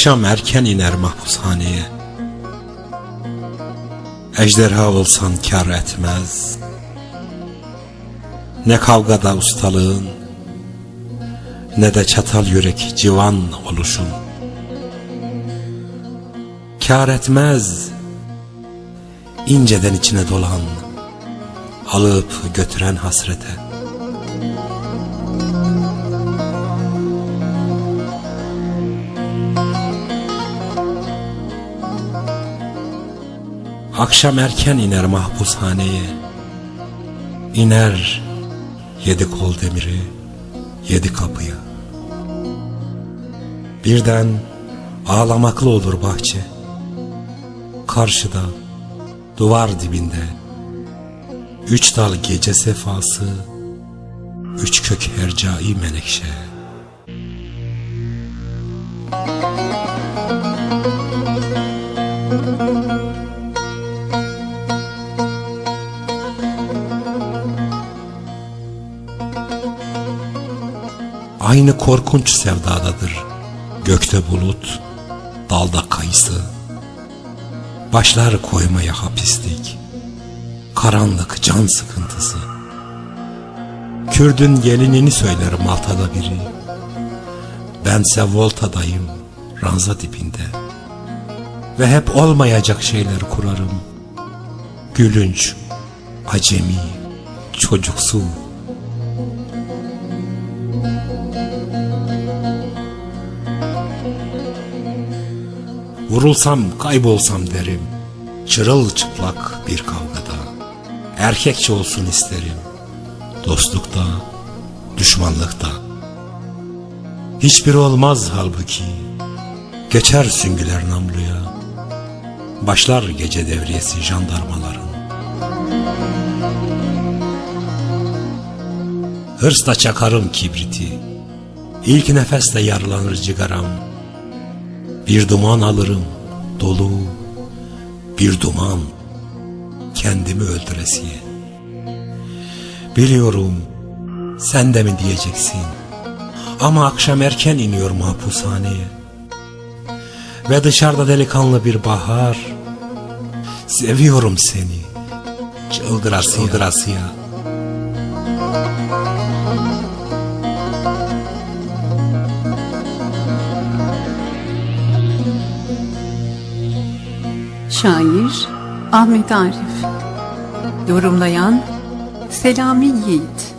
Akşam erken iner mahpushaneye. Ejderha olsan kar etmez. Ne kavgada ustalığın Ne de çatal yürek civan oluşun. Kar etmez inceden içine dolan Alıp götüren hasrete Akşam erken iner mahpushaneye. İner yedi kol demiri Yedi kapıya. Birden ağlamaklı olur bahçe. Karşıda duvar dibinde Üç dal gece sefası Üç kök hercai menekşe Aynı korkunç sevdadadır. Gökte bulut, dalda kayısı. Başlar koymaya hapislik. Karanlık can sıkıntısı. Kürdün gelinini söyler Malta'da biri. Bense Volta'dayım ranza dibinde. Ve hep olmayacak şeyler kurarım. Gülünç, acemi, çocuksu Vurulsam kaybolsam derim. Çırılçıplak bir kavgada. Erkekçe olsun isterim. Dostlukta, düşmanlıkta. Hiçbiri olmaz halbuki. Geçer süngüler namluya. Başlar gece devriyesi jandarmaların. Hırsla çakarım kibriti. İlk nefeste yarlanır cigaram bir duman alırım dolu bir duman kendimi öldüresiye. Biliyorum sen de mi diyeceksin ama akşam erken iniyor mahpushaneye. Ve dışarıda delikanlı bir bahar seviyorum seni çıldırasıya. çıldırasıya. Şair Ahmet Arif. Yorumlayan Selami Yiğit